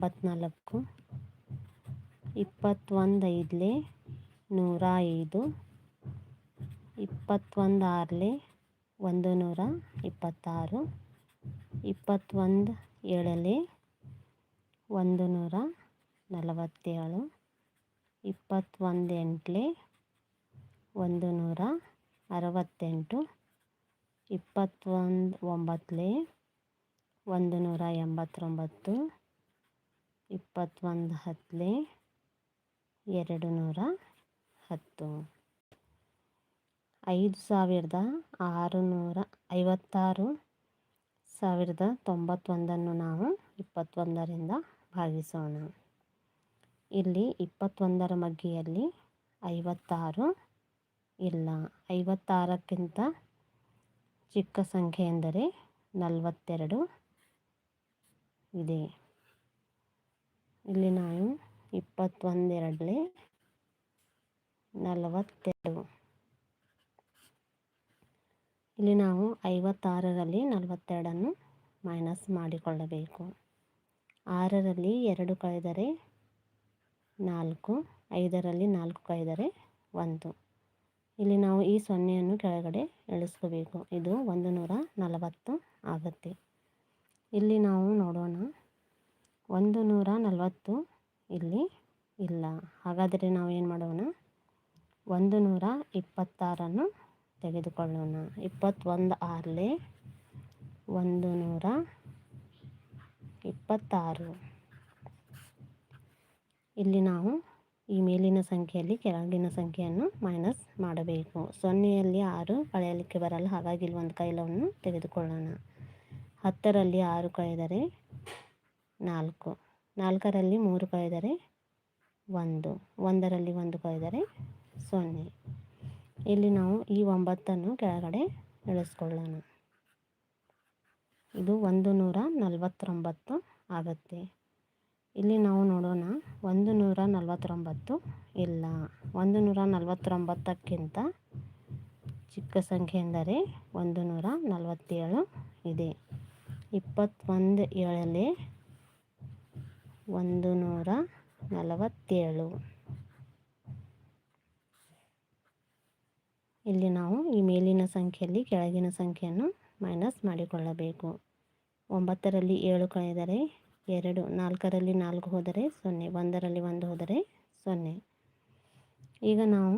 ಇಪ್ಪತ್ತ್ನಾಲ್ಕು ಇಪ್ಪತ್ತೊಂದು ಐದಲೇ ನೂರ ಐದು ಇಪ್ಪತ್ತೊಂದು ಆರಲೇ ಒಂದು ನೂರ ಇಪ್ಪತ್ತಾರು ಇಪ್ಪತ್ತೊಂದು ಏಳಲೆ ಒಂದು ನೂರ ನಲವತ್ತೇಳು ಇಪ್ಪತ್ತೊಂದು ಎಂಟಲೇ ಒಂದು ನೂರ ಅರವತ್ತೆಂಟು ಇಪ್ಪತ್ತೊಂದು ಒಂಬತ್ತಲೇ ಒಂದು ನೂರ ಎಂಬತ್ತೊಂಬತ್ತು ಇಪ್ಪತ್ತೊಂದು ಹತ್ತಲೇ ಎರಡು ನೂರ ಹತ್ತು. ಐದು ಸಾವಿರದ ಆರುನೂರ ಐವತ್ತಾರು ಸಾವಿರದ ತೊಂಬತ್ತೊಂದನ್ನು ನಾವು ಇಪ್ಪತ್ತೊಂದರಿಂದ ಭಾಗಿಸೋಣ. ಇಲ್ಲಿ ಇಪ್ಪತ್ತೊಂದರ ಮಗ್ಗಿಯಲ್ಲಿ ಐವತ್ತಾರು ಇಲ್ಲ, ಐವತ್ತಾರಕ್ಕಿಂತ ಚಿಕ್ಕ ಸಂಖ್ಯೆ ಎಂದರೆ ನಲವತ್ತೆರಡು ಇದೆ. ಇಲ್ಲಿ ನಾವು ಇಪ್ಪತ್ತೊಂದೆರಡಲೇ ನಲವತ್ತೆರಡು. ಇಲ್ಲಿ ನಾವು ಐವತ್ತಾರರಲ್ಲಿ ನಲವತ್ತೆರಡನ್ನು ಮೈನಸ್ ಮಾಡಿಕೊಳ್ಳಬೇಕು. ಆರರಲ್ಲಿ ಎರಡು ಕಳೆದರೆ ನಾಲ್ಕು, ಐದರಲ್ಲಿ ನಾಲ್ಕು ಕಳೆದರೆ ಒಂದು. ಇಲ್ಲಿ ನಾವು ಈ ಸೊನ್ನೆಯನ್ನು ಕೆಳಗಡೆ ಇಳಿಸ್ಕೋಬೇಕು ಇದು ಒಂದು ನೂರ ನಲವತ್ತು ಆಗುತ್ತೆ. ಇಲ್ಲಿ ನಾವು ನೋಡೋಣ ಒಂದು ನೂರ ನಲವತ್ತು ಇಲ್ಲಿ ಇಲ್ಲ. ಹಾಗಾದರೆ ನಾವು ಏನು ಮಾಡೋಣ? ಒಂದು ನೂರ ಇಪ್ಪತ್ತಾರನ್ನು ತೆಗೆದುಕೊಳ್ಳೋಣ. ಇಪ್ಪತ್ತೊಂದು ಆರಲಿ ಒಂದು ನೂರ ಇಪ್ಪತ್ತಾರು. ಇಲ್ಲಿ ನಾವು ಈ ಮೇಲಿನ ಸಂಖ್ಯೆಯಲ್ಲಿ ಕೆಳಗಿನ ಸಂಖ್ಯೆಯನ್ನು ಮೈನಸ್ ಮಾಡಬೇಕು. ಸೊನ್ನೆಯಲ್ಲಿ ಆರು ಕಳೆಯಲಿಕ್ಕೆ ಬರಲ್ಲ. ಹಾಗಾಗಿ ಇಲ್ಲಿ ಒಂದು ಕೈಲವನ್ನು ತೆಗೆದುಕೊಳ್ಳೋಣ. ಹತ್ತರಲ್ಲಿ ಆರು ಕಳೆದರೆ ನಾಲ್ಕು. ನಾಲ್ಕರಲ್ಲಿ ಮೂರು ಕಳೆದರೆ ಒಂದು. ಒಂದರಲ್ಲಿ ಒಂದು ಕಳೆದರೆ ಸೊನ್ನೆ. ಇಲ್ಲಿ ನಾವು ಈ ಒಂಬತ್ತನ್ನು ಕೆಳಗಡೆ ಇಳಿಸ್ಕೊಳ್ಳೋಣ. ಇದು ಒಂದು ನೂರ ನಲವತ್ತೊಂಬತ್ತು ಆಗುತ್ತೆ. ಇಲ್ಲಿ ನಾವು ನೋಡೋಣ, ಒಂದು ನೂರ ನಲವತ್ತೊಂಬತ್ತು ಇಲ್ಲ. ಒಂದು ನೂರ ನಲವತ್ತೊಂಬತ್ತಕ್ಕಿಂತ ಚಿಕ್ಕ ಸಂಖ್ಯೆ ಎಂದರೆ ಒಂದು ನೂರ ನಲವತ್ತೇಳು ಇದೆ. ಇಪ್ಪತ್ತೊಂದು ಏಳಲೇ ಒಂದು ನೂರ ನಲವತ್ತೇಳು. ಇಲ್ಲಿ ನಾವು ಈ ಮೇಲಿನ ಸಂಖ್ಯೆಯಲ್ಲಿ ಕೆಳಗಿನ ಸಂಖ್ಯೆಯನ್ನು ಮೈನಸ್ ಮಾಡಿಕೊಳ್ಳಬೇಕು. ಒಂಬತ್ತರಲ್ಲಿ ಏಳು ಕಳೆದರೆ ಎರಡು, ನಾಲ್ಕರಲ್ಲಿ ನಾಲ್ಕು ಹೋದರೆ ಸೊನ್ನೆ, ಒಂದರಲ್ಲಿ ಒಂದು ಹೋದರೆ ಸೊನ್ನೆ. ಈಗ ನಾವು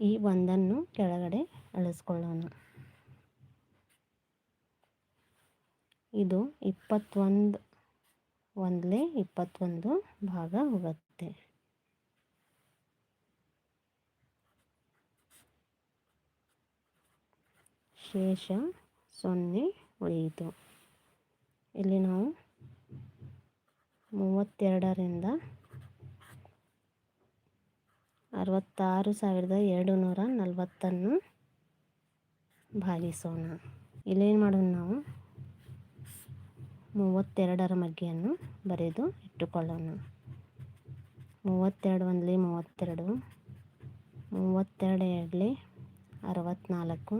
ಈ ಒಂದನ್ನು ಕೆಳಗಡೆ ಅಳಿಸ್ಕೊಳ್ಳೋಣ. ಇದು ಇಪ್ಪತ್ತೊಂದು ಒಂದಲೇ ಇಪ್ಪತ್ತೊಂದು ಭಾಗ ಹೋಗುತ್ತೆ. ಶೇಷ ಸೊನ್ನೆ ಉಳಿಯಿತು. ಇಲ್ಲಿ ನಾವು ಮೂವತ್ತೆರಡರಿಂದ ಅರವತ್ತಾರು ಸಾವಿರದ ಎರಡು ನೂರ ನಲವತ್ತನ್ನು ಭಾಗಿಸೋಣ. ಇಲ್ಲೇನು ಮಾಡೋಣ ನಾವು? ಮೂವತ್ತೆರಡರ ಮಗ್ಗಿಯನ್ನು ಬರೆದು ಇಟ್ಟುಕೊಳ್ಳೋಣ. ಮೂವತ್ತೆರಡು ಒಂದಲಿ ಮೂವತ್ತೆರಡು ಮೂವತ್ತೆರಡು ಎರಡಲಿ ಅರವತ್ತ್ನಾಲ್ಕು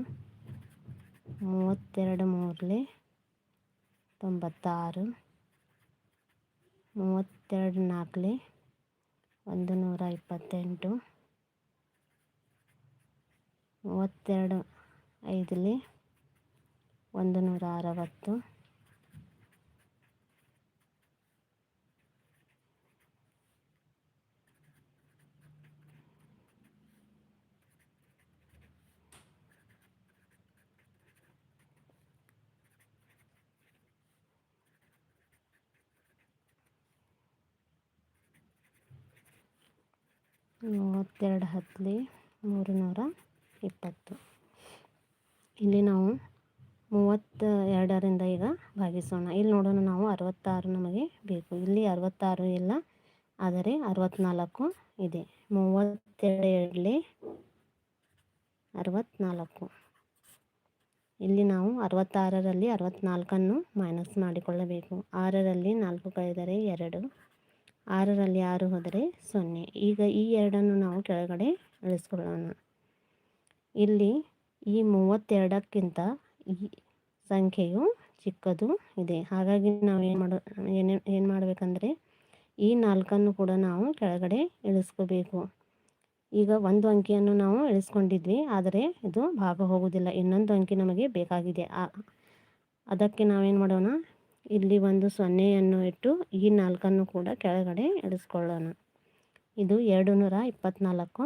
ಮೂವತ್ತೆರಡು ಮೂರಲಿ ತೊಂಬತ್ತಾರು, ಮೂವತ್ತೆರಡು ನಾಲ್ಕಲಿ ಒಂದು ನೂರ ಇಪ್ಪತ್ತೆಂಟು, ಮೂವತ್ತೆರಡು ಐದಲಿ ಒಂದು ನೂರ ಅರವತ್ತು ಮೂವತ್ತೆರಡು ಹತ್ತಲಿ ಮೂರು ನೂರ ಇಪ್ಪತ್ತು. ಇಲ್ಲಿ ನಾವು ಮೂವತ್ತ ಎರಡರಿಂದ ಈಗ ಭಾಗಿಸೋಣ. ಇಲ್ಲಿ ನೋಡೋಣ ನಾವು ಅರವತ್ತಾರು ನಮಗೆ ಬೇಕು. ಇಲ್ಲಿ ಅರವತ್ತಾರು ಇಲ್ಲ, ಆದರೆ ಅರವತ್ತ್ನಾಲ್ಕು ಇದೆ. ಮೂವತ್ತೆರಡರಲ್ಲಿ ಅರವತ್ತ್ನಾಲ್ಕು ಇಲ್ಲಿ ನಾವು ಅರವತ್ತಾರರಲ್ಲಿ ಅರವತ್ತ್ನಾಲ್ಕನ್ನು ಮೈನಸ್ ಮಾಡಿಕೊಳ್ಳಬೇಕು. ಆರರಲ್ಲಿ ನಾಲ್ಕು ಕಳೆದರೆ ಎರಡು. ಆರರಲ್ಲಿ ಆರು ಹೋದರೆ ಸೊನ್ನೆ. ಈಗ ಈ ಎರಡನ್ನು ನಾವು ಕೆಳಗಡೆ ಇಳಿಸ್ಕೊಳ್ಳೋಣ ಇಲ್ಲಿ ಈ ಮೂವತ್ತೆರಡಕ್ಕಿಂತ ಈ ಸಂಖ್ಯೆಯು ಚಿಕ್ಕದು ಇದೆ. ಹಾಗಾಗಿ ನಾವು ಏನು ಮಾಡೋ, ಏನೇ, ಏನು ಮಾಡಬೇಕಂದ್ರೆ ಈ ನಾಲ್ಕನ್ನು ಕೂಡ ನಾವು ಕೆಳಗಡೆ ಇಳಿಸ್ಕೋಬೇಕು. ಈಗ ಒಂದು ಅಂಕಿಯನ್ನು ನಾವು ಇಳಿಸ್ಕೊಂಡಿದ್ವಿ, ಆದರೆ ಇದು ಭಾಗ ಹೋಗುವುದಿಲ್ಲ. ಇನ್ನೊಂದು ಅಂಕಿ ನಮಗೆ ಬೇಕಾಗಿದೆ. ಅದಕ್ಕೆ ನಾವೇನು ಮಾಡೋಣ? ಇಲ್ಲಿ ಒಂದು ಸೊನ್ನೆಯನ್ನು ಇಟ್ಟು ಈ ನಾಲ್ಕನ್ನು ಕೂಡ ಕೆಳಗಡೆ ಇಳಿಸ್ಕೊಳ್ಳೋಣ. ಇದು ಎರಡು ನೂರ ಇಪ್ಪತ್ತ್ನಾಲ್ಕು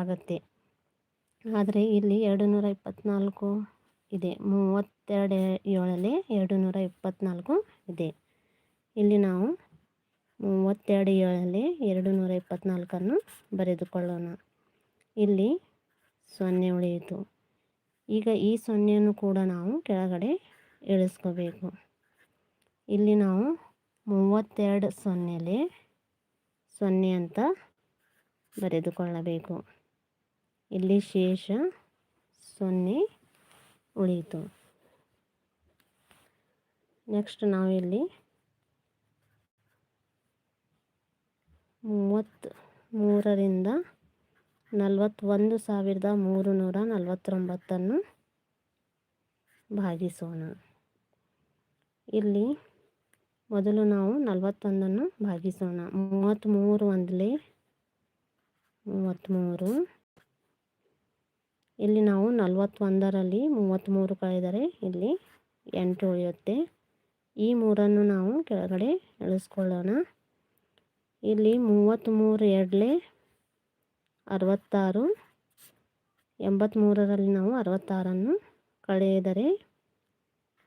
ಆಗುತ್ತೆ. ಆದರೆ ಇಲ್ಲಿ ಎರಡು ನೂರ ಇಪ್ಪತ್ತ್ನಾಲ್ಕು ಇದೆ. ಮೂವತ್ತೆರಡು ಏಳಲ್ಲಿ ಎರಡು ನೂರ ಇಪ್ಪತ್ತ್ನಾಲ್ಕು ಇದೆ. ಇಲ್ಲಿ ನಾವು ಮೂವತ್ತೆರಡು ಏಳಲ್ಲಿ ಎರಡು ನೂರ ಇಪ್ಪತ್ತ್ನಾಲ್ಕನ್ನು ಬರೆದುಕೊಳ್ಳೋಣ. ಇಲ್ಲಿ ಸೊನ್ನೆ ಉಳಿಯಿತು. ಈಗ ಈ ಸೊನ್ನೆಯನ್ನು ಕೂಡ ನಾವು ಕೆಳಗಡೆ ಇಳಿಸ್ಕೋಬೇಕು. ಇಲ್ಲಿ ನಾವು ಮೂವತ್ತೆರಡು ಸೊನ್ನೆಲಿ ಸೊನ್ನೆ ಅಂತ ಬರೆದುಕೊಳ್ಳಬೇಕು. ಇಲ್ಲಿ ಶೇಷ ಸೊನ್ನೆ ಉಳಿಯಿತು. ನೆಕ್ಸ್ಟ್ ನಾವಿಲ್ಲಿ ಮೂವತ್ತು ಮೂರರಿಂದ ನಲವತ್ತೊಂದು ಸಾವಿರದ ಮೂರು ನೂರ ನಲವತ್ತೊಂಬತ್ತನ್ನು ಭಾಗಿಸೋಣ. ಇಲ್ಲಿ ಮೊದಲು ನಾವು ನಲವತ್ತೊಂದನ್ನು ಭಾಗಿಸೋಣ. ಮೂವತ್ತ್ಮೂರು ಒಂದಲೇ ಮೂವತ್ತ್ಮೂರು ಇಲ್ಲಿ ನಾವು ನಲವತ್ತೊಂದರಲ್ಲಿ ಮೂವತ್ತ್ಮೂರು ಕಳೆದರೆ ಇಲ್ಲಿ ಎಂಟು ಉಳಿಯುತ್ತೆ. ಈ ಮೂರನ್ನು ನಾವು ಕೆಳಗಡೆ ಇಳಿಸ್ಕೊಳ್ಳೋಣ ಇಲ್ಲಿ ಮೂವತ್ತ್ಮೂರು ಎರಡಲೆ ಅರವತ್ತಾರು. ಎಂಬತ್ತ್ಮೂರರಲ್ಲಿ ನಾವು ಅರವತ್ತಾರನ್ನು ಕಳೆದರೆ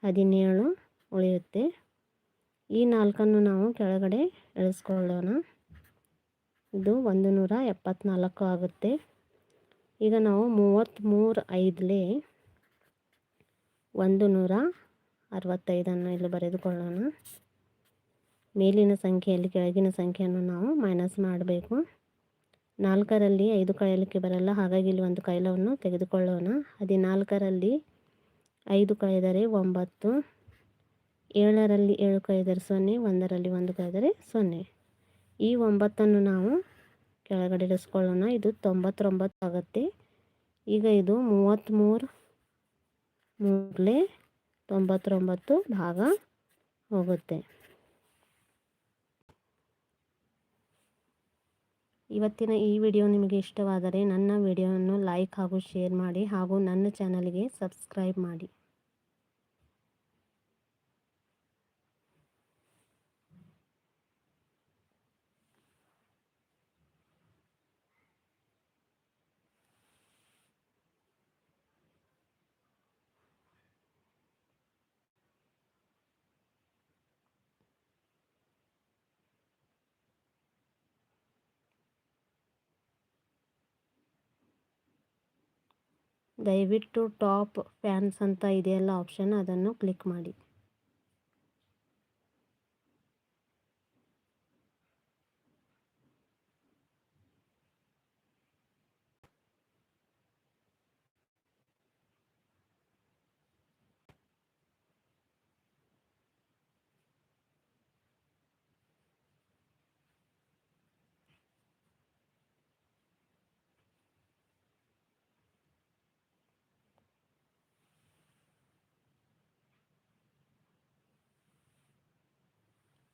ಹದಿನೇಳು ಉಳಿಯುತ್ತೆ. ಈ ನಾಲ್ಕನ್ನು ನಾವು ಕೆಳಗಡೆ ಇಳಿಸ್ಕೊಳ್ಳೋಣ ಇದು ಒಂದು ನೂರ ಎಪ್ಪತ್ತ್ನಾಲ್ಕು ಆಗುತ್ತೆ. ಈಗ ನಾವು ಮೂವತ್ತ್ಮೂರು ಐದಲೇ ಒಂದು ನೂರ ಅರವತ್ತೈದನ್ನು ಇಲ್ಲಿ ಬರೆದುಕೊಳ್ಳೋಣ. ಮೇಲಿನ ಸಂಖ್ಯೆಯಲ್ಲಿ ಕೆಳಗಿನ ಸಂಖ್ಯೆಯನ್ನು ನಾವು ಮೈನಸ್ ಮಾಡಬೇಕು. ನಾಲ್ಕರಲ್ಲಿ ಐದು ಕಳೆಯಲಿಕ್ಕೆ ಬರಲ್ಲ, ಹಾಗಾಗಿ ಇಲ್ಲಿ ಒಂದು ಕೈಲವನ್ನು ತೆಗೆದುಕೊಳ್ಳೋಣ. ಹದಿನಾಲ್ಕರಲ್ಲಿ ಐದು ಕಳೆದರೆ ಒಂಬತ್ತು. ಏಳರಲ್ಲಿ ಏಳು ಕಳೆದರೆ ಸೊನ್ನೆ, ಒಂದರಲ್ಲಿ ಒಂದು ಕಳೆದರೆ ಸೊನ್ನೆ. ಈ ಒಂಬತ್ತನ್ನು ನಾವು ಕೆಳಗಡೆ ಇಳಿಸ್ಕೊಳ್ಳೋಣ. ಇದು ತೊಂಬತ್ತೊಂಬತ್ತು ಆಗುತ್ತೆ. ಈಗ ಇದು ಮೂವತ್ತ್ಮೂರು ಮೂರಲೇ ತೊಂಬತ್ತೊಂಬತ್ತು ಭಾಗ ಹೋಗುತ್ತೆ. ಇವತ್ತಿನ ಈ ವಿಡಿಯೋ ನಿಮಗೆ ಇಷ್ಟವಾದರೆ ನನ್ನ ವಿಡಿಯೋವನ್ನು ಲೈಕ್ ಹಾಗೂ ಶೇರ್ ಮಾಡಿ ಹಾಗೂ ನನ್ನ ಚಾನಲ್ಗೆ ಸಬ್ಸ್ಕ್ರೈಬ್ ಮಾಡಿ. ದಯವಿಟ್ಟು ಟಾಪ್ ಫ್ಯಾನ್ಸ್ ಅಂತ ಇದೆಯಲ್ಲ ಆಪ್ಷನ್ ಅದನ್ನು ಕ್ಲಿಕ್ ಮಾಡಿ.